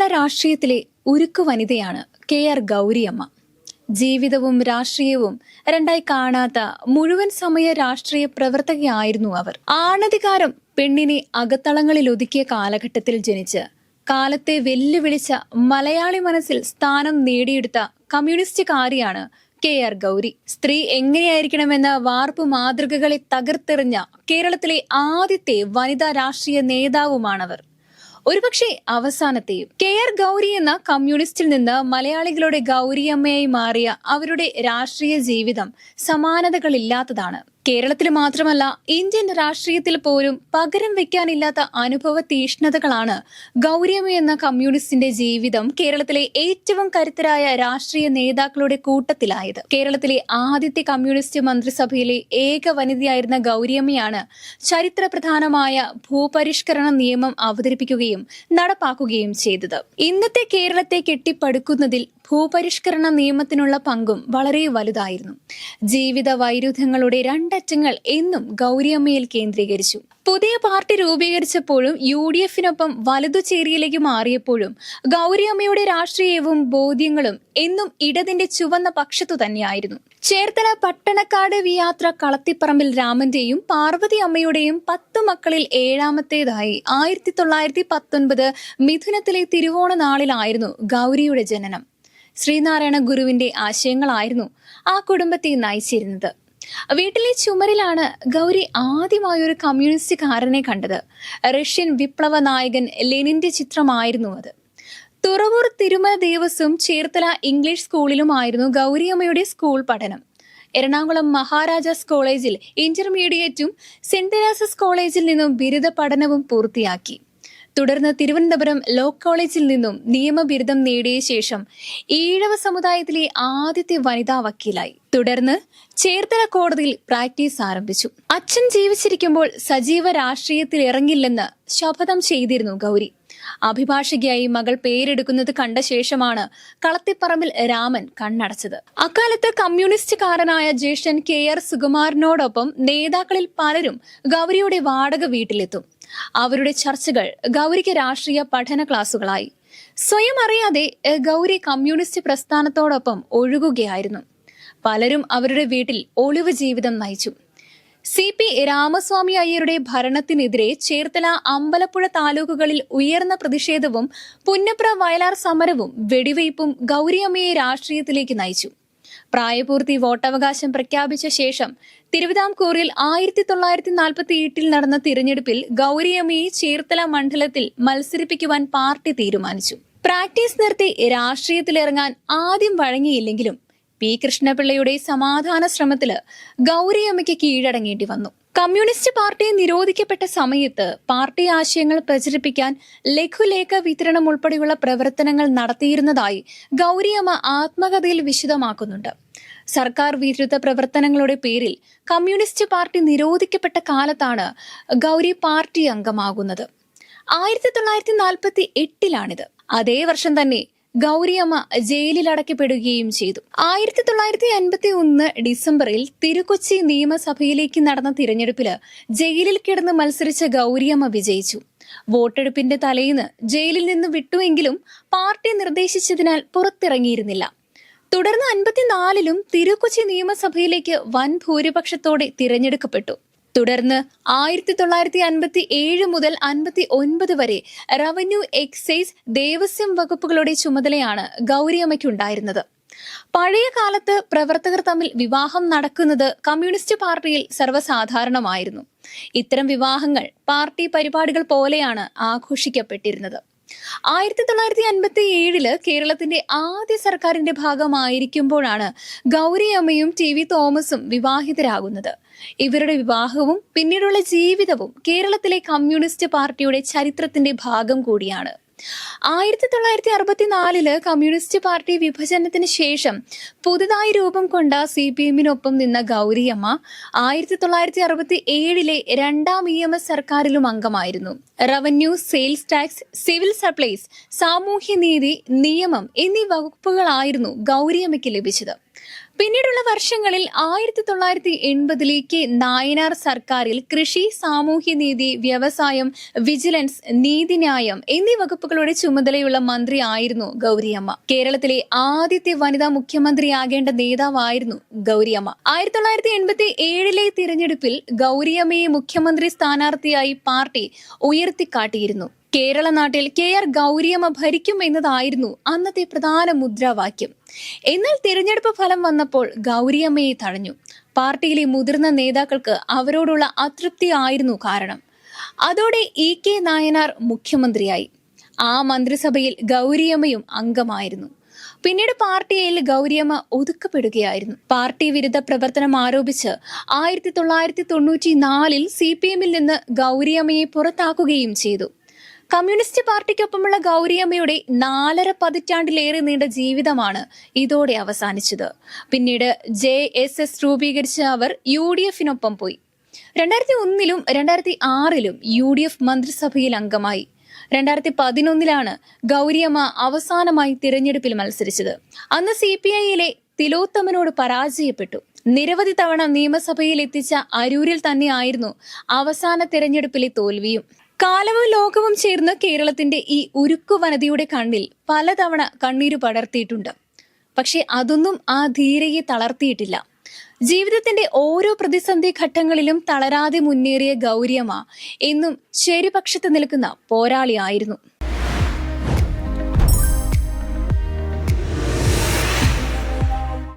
കേരള രാഷ്ട്രീയത്തിലെ ഉരുക്കു വനിതയാണ് കെ ആർ ഗൗരിയമ്മ. ജീവിതവും രാഷ്ട്രീയവും രണ്ടായി കാണാത്ത മുഴുവൻ സമയ രാഷ്ട്രീയ പ്രവർത്തകയായിരുന്നു അവർ. ആണധികാരം പെണ്ണിനെ അകത്തളങ്ങളിൽ ഒതുക്കിയ കാലഘട്ടത്തിൽ ജനിച്ച് കാലത്തെ വെല്ലുവിളിച്ച മലയാളി മനസ്സിൽ സ്ഥാനം നേടിയെടുത്ത കമ്മ്യൂണിസ്റ്റുകാരിയാണ് കെ ആർ ഗൗരി. സ്ത്രീ എങ്ങനെയായിരിക്കണമെന്ന വാർപ്പ് മാതൃകകളെ തകർത്തെറിഞ്ഞ കേരളത്തിലെ ആദ്യത്തെ വനിതാ രാഷ്ട്രീയ നേതാവുമാണവർ. ഒരുപക്ഷെ അവസാനത്തെയും കെ ആർ ഗൗരി എന്ന കമ്മ്യൂണിസ്റ്റിൽ നിന്ന് മലയാളികളുടെ ഗൗരിയമ്മയായി മാറിയ അവരുടെ രാഷ്ട്രീയ ജീവിതം സമാനതകളില്ലാത്തതാണ്. കേരളത്തിൽ മാത്രമല്ല ഇന്ത്യൻ രാഷ്ട്രീയത്തിൽ പോലും പകരം വെക്കാനില്ലാത്ത അനുഭവ തീഷ്ണതകളാണ് ഗൗരിയമ്മ എന്ന കമ്മ്യൂണിസ്റ്റിന്റെ ജീവിതം കേരളത്തിലെ ഏറ്റവും കരുത്തരായ രാഷ്ട്രീയ നേതാക്കളുടെ കൂട്ടത്തിലായത്. കേരളത്തിലെ ആദ്യത്തെ കമ്മ്യൂണിസ്റ്റ് മന്ത്രിസഭയിലെ ഏക വനിതയായിരുന്ന ഗൗരിയമ്മയാണ് ചരിത്ര പ്രധാനമായ ഭൂപരിഷ്കരണ നിയമം അവതരിപ്പിക്കുകയും നടപ്പാക്കുകയും ചെയ്തത്. ഇന്നത്തെ കേരളത്തെ കെട്ടിപ്പടുക്കുന്നതിൽ ഭൂപരിഷ്കരണ നിയമത്തിനുള്ള പങ്കും വളരെ വലുതായിരുന്നു. ജീവിത വൈരുദ്ധ്യങ്ങളുടെ രണ്ടറ്റങ്ങൾ എന്നും ഗൗരിയമ്മയിൽ കേന്ദ്രീകരിച്ചു. പുതിയ പാർട്ടി രൂപീകരിച്ചപ്പോഴും യു ഡി എഫിനൊപ്പം വലതുചേരിയിലേക്ക് മാറിയപ്പോഴും ഗൗരിയമ്മയുടെ രാഷ്ട്രീയവും ബോധ്യങ്ങളും എന്നും ഇടതിന്റെ ചുവന്ന പക്ഷത്തു തന്നെയായിരുന്നു. ചേർത്തല പട്ടണക്കാട് വിയാത്ര കളത്തിപ്പറമ്പിൽ രാമന്റെയും പാർവതി അമ്മയുടെയും പത്ത് മക്കളിൽ ഏഴാമത്തേതായി ആയിരത്തി തൊള്ളായിരത്തി പത്തൊൻപത് മിഥുനത്തിലെ തിരുവോണ നാളിലായിരുന്നു ഗൗരിയുടെ ജനനം. ശ്രീനാരായണ ഗുരുവിന്റെ ആശയങ്ങളായിരുന്നു ആ കുടുംബത്തെ നയിച്ചിരുന്നത്. വീട്ടിലെ ചുമരിലാണ് ഗൗരി ആദ്യമായി ഒരു കമ്മ്യൂണിസ്റ്റുകാരനെ കണ്ടത്. റഷ്യൻ വിപ്ലവ നായകൻ ലെനിന്റെ ചിത്രമായിരുന്നു അത്. തുറവൂർ തിരുമല ദേവസ്വം ചേർത്തല ഇംഗ്ലീഷ് സ്കൂളിലുമായിരുന്നു ഗൗരിയമ്മയുടെ സ്കൂൾ പഠനം. എറണാകുളം മഹാരാജാസ് കോളേജിൽ ഇന്റർമീഡിയറ്റും സെന്റ് തെരാസസ് കോളേജിൽ നിന്നും ബിരുദ പഠനവും പൂർത്തിയാക്കി. തുടർന്ന് തിരുവനന്തപുരം ലോ കോളേജിൽ നിന്നും നിയമബിരുദം നേടിയ ശേഷം ഈഴവ സമുദായത്തിലെ ആദ്യത്തെ വനിതാ വക്കീലായി. തുടർന്ന് ചേർത്തല കോടതിയിൽ പ്രാക്ടീസ് ആരംഭിച്ചു. അച്ഛൻ ജീവിച്ചിരിക്കുമ്പോൾ സജീവ രാഷ്ട്രീയത്തിൽ ഇറങ്ങില്ലെന്ന് ശപഥം ചെയ്തിരുന്നു ഗൗരി. അഭിഭാഷകയായി മകൾ പേരെടുക്കുന്നത് കണ്ട ശേഷമാണ് കളത്തിപ്പറമ്പിൽ രാമൻ കണ്ണടച്ചത്. അക്കാലത്ത് കമ്മ്യൂണിസ്റ്റുകാരനായ ജ്യേഷ്ഠൻ കെ ആർ സുകുമാരനോടൊപ്പം നേതാക്കളിൽ പലരും ഗൗരിയുടെ വാടക വീട്ടിലെത്തും. അവരുടെ ചർച്ചകൾ ഗൗരിക്ക് രാഷ്ട്രീയ പഠന ക്ലാസുകളായി. സ്വയം അറിയാതെ ഗൗരി കമ്മ്യൂണിസ്റ്റ് പ്രസ്ഥാനത്തോടൊപ്പം ഒഴുകുകയായിരുന്നു. പലരും അവരുടെ വീട്ടിൽ ഒളിവ് ജീവിതം നയിച്ചു. സി പി രാമസ്വാമി അയ്യരുടെ ഭരണത്തിനെതിരെ ചേർത്തല അമ്പലപ്പുഴ താലൂക്കുകളിൽ ഉയർന്ന പ്രതിഷേധവും പുന്നപ്ര വയലാർ സമരവും വെടിവയ്പും ഗൗരിയമ്മയെ രാഷ്ട്രീയത്തിലേക്ക് നയിച്ചു. പ്രായപൂർത്തി വോട്ടവകാശം പ്രഖ്യാപിച്ച ശേഷം തിരുവിതാംകൂറിൽ ആയിരത്തി തൊള്ളായിരത്തി നാൽപ്പത്തി എട്ടിൽ നടന്ന തിരഞ്ഞെടുപ്പിൽ ഗൗരിയമ്മയെ ചേർത്തല മണ്ഡലത്തിൽ മത്സരിപ്പിക്കുവാൻ പാർട്ടി തീരുമാനിച്ചു. പ്രാക്ടീസ് നിർത്തി രാഷ്ട്രീയത്തിലിറങ്ങാൻ ആദ്യം വഴങ്ങിയില്ലെങ്കിലും പി കൃഷ്ണപിള്ളയുടെ സമാധാന ശ്രമത്തിൽ ഗൗരിയമ്മയ്ക്ക് കീഴടങ്ങേണ്ടി വന്നു. കമ്മ്യൂണിസ്റ്റ് പാർട്ടി നിരോധിക്കപ്പെട്ട സമയത്ത് പാർട്ടി ആശയങ്ങൾ പ്രചരിപ്പിക്കാൻ ലഘുലേഖ വിതരണം ഉൾപ്പെടെയുള്ള പ്രവർത്തനങ്ങൾ നടത്തിയിരുന്നതായി ഗൗരിയമ്മ ആത്മകഥയിൽ വിശദമാക്കുന്നുണ്ട്. സർക്കാർ വിരുദ്ധ പ്രവർത്തനങ്ങളുടെ പേരിൽ കമ്മ്യൂണിസ്റ്റ് പാർട്ടി നിരോധിക്കപ്പെട്ട കാലത്താണ് ഗൗരി പാർട്ടി അംഗമാകുന്നത്. ആയിരത്തി തൊള്ളായിരത്തി നാൽപ്പത്തി എട്ടിലാണിത്. അതേ വർഷം തന്നെ ഗൗരിയമ്മ ജയിലിൽ ചെയ്തു. ആയിരത്തി തൊള്ളായിരത്തി അൻപത്തി ഒന്ന് ഡിസംബറിൽ തിരുക്കൊച്ചി നിയമസഭയിലേക്ക് നടന്ന തിരഞ്ഞെടുപ്പിൽ ജയിലിൽ കിടന്ന് മത്സരിച്ച ഗൗരിയമ്മ വിജയിച്ചു. വോട്ടെടുപ്പിന്റെ തലേന്ന് ജയിലിൽ നിന്ന് വിട്ടുവെങ്കിലും പാർട്ടി നിർദ്ദേശിച്ചതിനാൽ പുറത്തിറങ്ങിയിരുന്നില്ല. തുടർന്ന് അൻപത്തിനാലിലും തിരുക്കൊച്ചി നിയമസഭയിലേക്ക് വൻ ഭൂരിപക്ഷത്തോടെ തിരഞ്ഞെടുക്കപ്പെട്ടു. തുടർന്ന് ആയിരത്തി തൊള്ളായിരത്തി അൻപത്തി ഏഴ് മുതൽ അൻപത്തി ഒൻപത് വരെ റവന്യൂ എക്സൈസ് ദേവസ്വം വകുപ്പുകളുടെ ചുമതലയാണ് ഗൗരിയമ്മയ്ക്കുണ്ടായിരുന്നത്. പഴയ കാലത്ത് പ്രവർത്തകർ തമ്മിൽ വിവാഹം നടക്കുന്നത് കമ്മ്യൂണിസ്റ്റ് പാർട്ടിയിൽ സർവസാധാരണമായിരുന്നു. ഇത്തരം വിവാഹങ്ങൾ പാർട്ടി പരിപാടികൾ പോലെയാണ് ആഘോഷിക്കപ്പെട്ടിരുന്നത്. ആയിരത്തി തൊള്ളായിരത്തി അൻപത്തി ഏഴിൽ കേരളത്തിന്റെ ആദ്യ സർക്കാരിന്റെ ഭാഗമായിരിക്കുമ്പോഴാണ് ഗൗരിയമ്മയും ടി വി തോമസും വിവാഹിതരാകുന്നത്. ഇവരുടെ വിവാഹവും പിന്നീടുള്ള ജീവിതവും കേരളത്തിലെ കമ്മ്യൂണിസ്റ്റ് പാർട്ടിയുടെ ചരിത്രത്തിന്റെ ഭാഗം കൂടിയാണ്. ആയിരത്തി തൊള്ളായിരത്തി അറുപത്തി നാലിൽ കമ്മ്യൂണിസ്റ്റ് പാർട്ടി വിഭജനത്തിന് ശേഷം പുതുതായി രൂപം കൊണ്ട സി പി എമ്മിനൊപ്പം നിന്ന ഗൗരിയമ്മ ആയിരത്തി തൊള്ളായിരത്തി അറുപത്തി ഏഴിലെ രണ്ടാം ഇ എം എസ് സർക്കാരിലും അംഗമായിരുന്നു. Revenue sales tax civil supplies സാമൂഹ്യനീതി നിയമം എന്നീ വകുപ്പുകളായിരുന്നു ഗൗരിയമ്മയ്ക്ക് ലഭിച്ചത്. പിന്നീടുള്ള വർഷങ്ങളിൽ ആയിരത്തി തൊള്ളായിരത്തി എൺപതിലേക്ക് നായനാർ സർക്കാരിൽ കൃഷി സാമൂഹ്യനീതി വ്യവസായം വിജിലൻസ് നീതിന്യായം എന്നീ വകുപ്പുകളുടെ ചുമതലയുള്ള മന്ത്രി മന്ത്രിയായിരുന്നു ഗൗരിയമ്മ. കേരളത്തിലെ ആദ്യത്തെ വനിതാ മുഖ്യമന്ത്രിയാകേണ്ട നേതാവായിരുന്നു ഗൗരിയമ്മ. ആയിരത്തി തൊള്ളായിരത്തി എൺപത്തി ഏഴിലെ തിരഞ്ഞെടുപ്പിൽ ഗൗരിയമ്മയെ മുഖ്യമന്ത്രി സ്ഥാനാർത്ഥിയായി പാർട്ടി ഉയർത്തിക്കാട്ടിയിരുന്നു. കേരള നാട്ടിൽ കെ ആർ ഗൗരിയമ്മ ഭരിക്കും എന്നതായിരുന്നു അന്നത്തെ പ്രധാന മുദ്രാവാക്യം. എന്നാൽ തിരഞ്ഞെടുപ്പ് ഫലം വന്നപ്പോൾ ഗൗരിയമ്മയെ തഴഞ്ഞു. പാർട്ടിയിലെ മുതിർന്ന നേതാക്കൾക്ക് അവരോടുള്ള അതൃപ്തി ആയിരുന്നു കാരണം. അതോടെ ഇ കെ നായനാർ മുഖ്യമന്ത്രിയായി. ആ മന്ത്രിസഭയിൽ ഗൗരിയമ്മയും അംഗമായിരുന്നു. പിന്നീട് പാർട്ടിയിൽ ഗൗരിയമ്മ ഒതുക്കപ്പെടുകയായിരുന്നു. പാർട്ടി വിരുദ്ധ പ്രവർത്തനം ആരോപിച്ച് ആയിരത്തി തൊള്ളായിരത്തി തൊണ്ണൂറ്റി നാലിൽ സി പി എമ്മിൽ നിന്ന് ഗൗരിയമ്മയെ പുറത്താക്കുകയും ചെയ്തു. കമ്മ്യൂണിസ്റ്റ് പാർട്ടിക്കൊപ്പമുള്ള ഗൗരിയമ്മയുടെ നാലര പതിറ്റാണ്ടിലേറെ നീണ്ട ജീവിതമാണ് ഇതോടെ അവസാനിച്ചത്. പിന്നീട് ജെ എസ് എസ് രൂപീകരിച്ച അവർ യു ഡി എഫിനൊപ്പം പോയി. രണ്ടായിരത്തി ഒന്നിലും രണ്ടായിരത്തി ആറിലും യു ഡി എഫ് മന്ത്രിസഭയിൽ അംഗമായി. രണ്ടായിരത്തി പതിനൊന്നിലാണ് ഗൗരിയമ്മ അവസാനമായി തിരഞ്ഞെടുപ്പിൽ മത്സരിച്ചത്. അന്ന് സി പി ഐയിലെ തിലോത്തമനോട് പരാജയപ്പെട്ടു. നിരവധി തവണ നിയമസഭയിൽ എത്തിച്ച അരൂരിൽ തന്നെയായിരുന്നു അവസാന തിരഞ്ഞെടുപ്പിലെ തോൽവിയും. കാലവും ലോകവും ചേർന്ന കേരളത്തിന്റെ ഈ ഉരുക്കു വനതയുടെ കണ്ണിൽ പലതവണ കണ്ണീര് പടർത്തിയിട്ടുണ്ട്. പക്ഷെ അതൊന്നും ആ ധീരയെ തളർത്തിയിട്ടില്ല. ജീവിതത്തിന്റെ ഓരോ പ്രതിസന്ധി ഘട്ടങ്ങളിലും തളരാതെ മുന്നേറിയ ഗൗരിയമ്മ എന്നും ശരിപക്ഷത്ത് നിൽക്കുന്ന പോരാളിയായിരുന്നു.